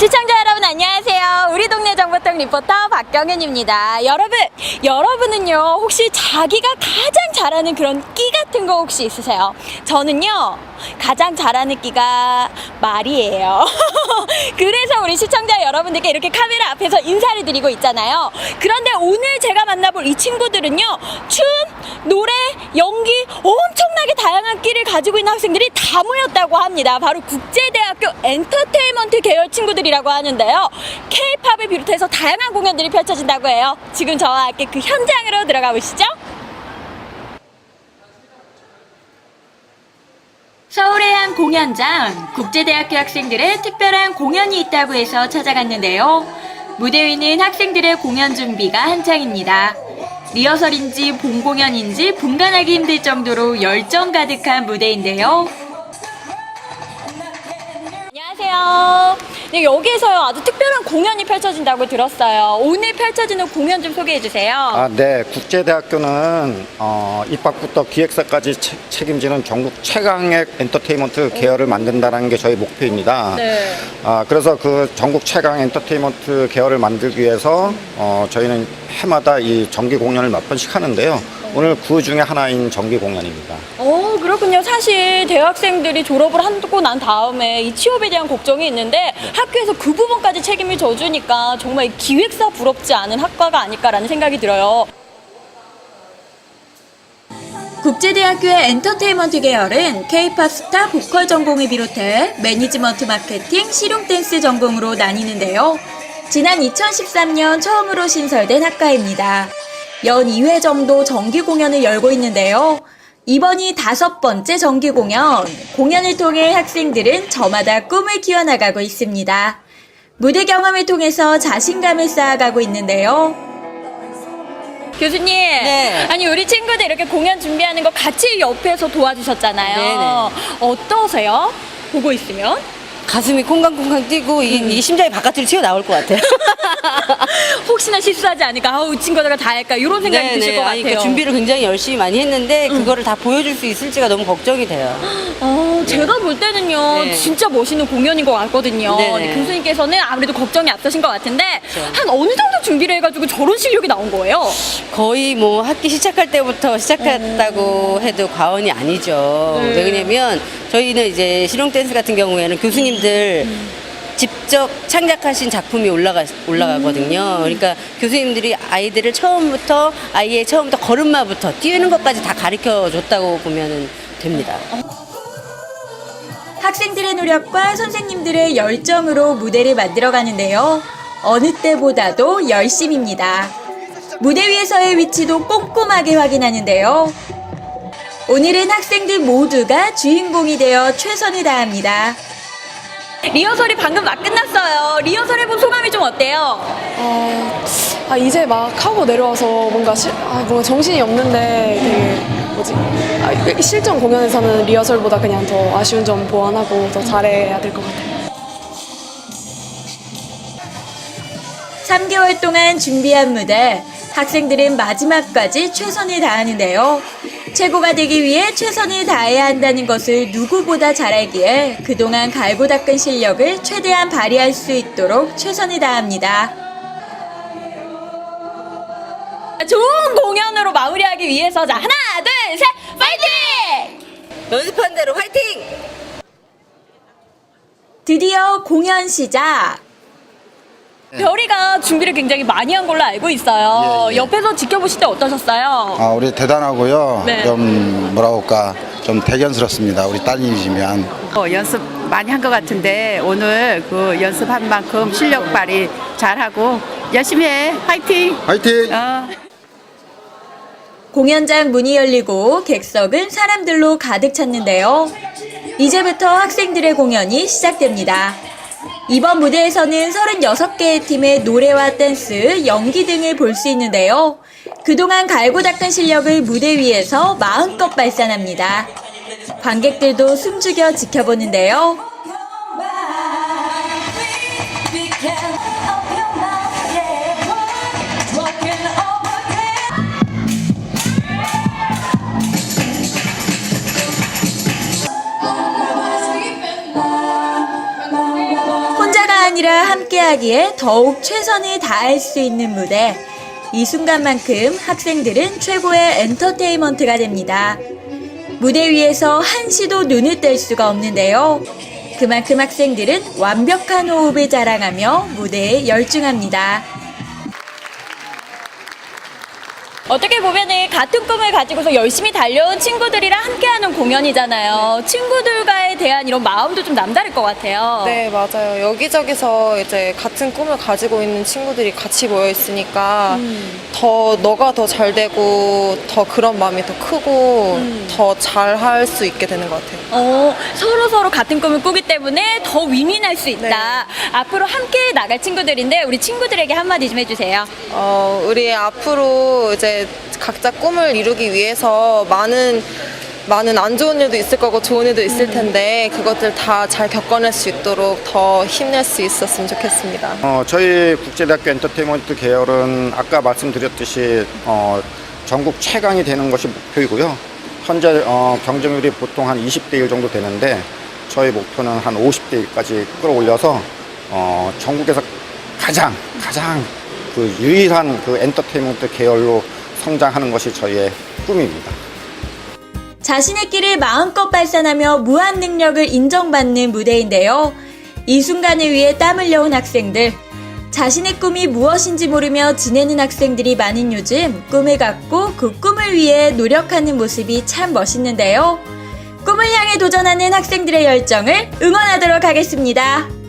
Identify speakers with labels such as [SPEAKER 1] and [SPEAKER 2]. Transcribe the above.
[SPEAKER 1] 시청자 여러분 안녕하세요. 우리 동네 정보통 리포터 박경현입니다. 여러분, 여러분은요 혹시 자기가 가장 잘하는 그런 끼 같은 거 혹시 있으세요? 저는요 가장 잘하는 끼가 말이에요. 그래서 우리 시청자 여러분들께 이렇게 카메라 앞에서 인사를 드리고 있잖아요. 그런데 오늘 제가 만나볼 이 친구들은요 춤, 노래, 연기 엄청나게 다양한 끼를 가지고 있는 학생들이 다 모였다고 합니다. 바로 국제대학교 엔터테인먼트 계열 친구들이라고 하는데요. K-팝을 비롯해서 다양한 공연들이 펼쳐진다고 해요. 지금 저와 함께 그 현장으로 들어가 보시죠. 서울의 한 공연장, 국제대학교 학생들의 특별한 공연이 있다고 해서 찾아갔는데요. 무대 위는 학생들의 공연 준비가 한창입니다. 리허설인지 본 공연인지 분간하기 힘들 정도로 열정 가득한 무대인데요. 안녕하세요. 네, 여기에서요 아주 특별한 공연이 펼쳐진다고 들었어요. 오늘 펼쳐지는 공연 좀 소개해 주세요.
[SPEAKER 2] 아, 네. 국제대학교는 어, 입학부터 기획사까지 체- 책임지는 전국 최강의 엔터테인먼트 계열을 만든다는 게 저희 목표입니다.
[SPEAKER 1] 네.
[SPEAKER 2] 아, 그래서 그 전국 최강 엔터테인먼트 계열을 만들기 위해서 어, 저희는 해마다 이 정기 공연을 몇 번씩 하는데요. 오늘 그 중에 하나인 정기 공연입니다.
[SPEAKER 1] 어, 그렇군요. 사실 대학생들이 졸업을 하고 난 다음에 이 취업에 대한 걱정이 있는데 학교에서 그 부분까지 책임을 져주니까 정말 이 기획사 부럽지 않은 학과가 아닐까라는 생각이 들어요. 국제대학교의 엔터테인먼트 계열은 K-팝 스타 보컬 전공을 비롯해 매니지먼트 마케팅, 실용 댄스 전공으로 나뉘는데요. 지난 2013년 처음으로 신설된 학과입니다. 연 2회 정도 정기 공연을 열고 있는데요. 이번이 다섯 번째 정기 공연. 공연을 통해 학생들은 저마다 꿈을 키워나가고 있습니다. 무대 경험을 통해서 자신감을 쌓아가고 있는데요. 교수님,
[SPEAKER 3] 네.
[SPEAKER 1] 아니 우리 친구들 이렇게 공연 준비하는 거 같이 옆에서 도와주셨잖아요.
[SPEAKER 3] 네네.
[SPEAKER 1] 어떠세요? 보고 있으면?
[SPEAKER 3] 가슴이 콩강콩강 뛰고 이, 이 심장이 바깥으로 튀어나올 것 같아요.
[SPEAKER 1] 혹시나 실수하지 않을까? 아우 친구들가 다 할까? 이런 생각이 드실 것
[SPEAKER 3] 아니,
[SPEAKER 1] 같아요.
[SPEAKER 3] 그 준비를 굉장히 열심히 많이 했는데 그거를 다 보여줄 수 있을지가 너무 걱정이 돼요.
[SPEAKER 1] 어, 제가 볼 때는요,
[SPEAKER 3] 네.
[SPEAKER 1] 진짜 멋있는 공연인 것 같거든요.
[SPEAKER 3] 네네.
[SPEAKER 1] 근데 교수님께서는 아무래도 걱정이 앞서신 것 같은데,
[SPEAKER 3] 그렇죠.
[SPEAKER 1] 한 어느 정도 준비를 해가지고 저런 실력이 나온 거예요?
[SPEAKER 3] 거의 뭐 학기 시작할 때부터 시작했다고 해도 과언이 아니죠.
[SPEAKER 1] 네.
[SPEAKER 3] 왜냐면 저희는 이제 실용 댄스 같은 경우에는 교수님들 직접 창작하신 작품이 올라가 올라가거든요. 그러니까 교수님들이 아이들을 처음부터 아이의 처음부터 걸음마부터 뛰는 것까지 다 가르쳐 줬다고 보면 됩니다.
[SPEAKER 1] 학생들의 노력과 선생님들의 열정으로 무대를 만들어가는데요. 어느 때보다도 열심입니다. 무대 위에서의 위치도 꼼꼼하게 확인하는데요. 오늘은 학생들 모두가 주인공이 되어 최선을 다합니다. 리허설이 방금 막 끝났어요. 리허설 해본 소감이 좀 어때요?
[SPEAKER 4] 아, 아, 이제 막 하고 내려와서 뭔가 실, 아, 뭔가 정신이 없는데 되게 뭐지? 아, 실전 공연에서는 리허설보다 그냥 더 아쉬운 점 보완하고 더 잘해야 될 것 같아요.
[SPEAKER 1] 3개월 동안 준비한 무대, 학생들은 마지막까지 최선을 다하는데요. 최고가 되기 위해 최선을 다해야 한다는 것을 누구보다 잘 알기에 그동안 갈고 닦은 실력을 최대한 발휘할 수 있도록 최선을 다합니다. 좋은 공연으로 마무리하기 위해서 자 하나 둘 셋 파이팅!
[SPEAKER 3] 연습한 대로 화이팅!
[SPEAKER 1] 드디어 공연 시작. 별이가 준비를 굉장히 많이 한 걸로 알고 있어요.
[SPEAKER 5] 예, 예.
[SPEAKER 1] 옆에서 지켜보실 때 어떠셨어요?
[SPEAKER 5] 아, 우리 대단하고요.
[SPEAKER 1] 네.
[SPEAKER 5] 좀 뭐라 할까 좀 대견스럽습니다. 우리 따님이시면.
[SPEAKER 6] 어, 연습 많이 한 것 같은데 오늘 그 연습한 만큼 실력 발휘 잘하고 열심히 해 화이팅
[SPEAKER 5] 화이팅!
[SPEAKER 6] 어.
[SPEAKER 1] 공연장 문이 열리고 객석은 사람들로 가득 찼는데요. 이제부터 학생들의 공연이 시작됩니다. 이번 무대에서는 36개의 팀의 노래와 댄스, 연기 등을 볼 수 있는데요. 그동안 갈고 닦은 실력을 무대 위에서 마음껏 발산합니다. 관객들도 숨죽여 지켜보는데요. 아니라 함께하기에 더욱 최선을 다할 수 있는 무대. 이 순간만큼 학생들은 최고의 엔터테인먼트가 됩니다. 무대 위에서 한시도 눈을 뗄 수가 없는데요. 그만큼 학생들은 완벽한 호흡을 자랑하며 무대에 열중합니다. 어떻게 보면은 같은 꿈을 가지고서 열심히 달려온 친구들이랑 함께하는 공연이잖아요. 친구들과에 대한 이런 마음도 좀 남다를 것 같아요.
[SPEAKER 7] 네, 맞아요. 여기저기서 이제 같은 꿈을 가지고 있는 친구들이 같이 모여 있으니까 더 너가 더 잘 되고 더 그런 마음이 더 크고 더잘 할 수 있게 되는 것 같아요.
[SPEAKER 1] 어, 서로 서로 같은 꿈을 꾸기 때문에 더 윈윈할 수 있다. 앞으로 함께 나갈 친구들인데 우리 친구들에게 한마디 좀 해주세요.
[SPEAKER 7] 어, 우리 앞으로 이제 각자 꿈을 이루기 위해서 많은 많은 안 좋은 일도 있을 거고 좋은 일도 있을 텐데 그것들 다 잘 겪어낼 수 있도록 더 힘낼 수 있었으면 좋겠습니다.
[SPEAKER 2] 어, 저희 국제대학교 엔터테인먼트 계열은 아까 말씀드렸듯이 어, 전국 최강이 되는 것이 목표이고요. 현재 어, 경쟁률이 보통 한 20대 1 정도 되는데 저희 목표는 한 50대 1까지 끌어올려서 어, 전국에서 가장 가장 그 유일한 그 엔터테인먼트 계열로 성장하는 것이 저희의 꿈입니다.
[SPEAKER 1] 자신의 길을 마음껏 발산하며 무한 능력을 인정받는 무대인데요. 이 순간을 위해 땀 흘려온 학생들. 자신의 꿈이 무엇인지 모르며 지내는 학생들이 많은 요즘 꿈을 갖고 그 꿈을 위해 노력하는 모습이 참 멋있는데요. 꿈을 향해 도전하는 학생들의 열정을 응원하도록 하겠습니다.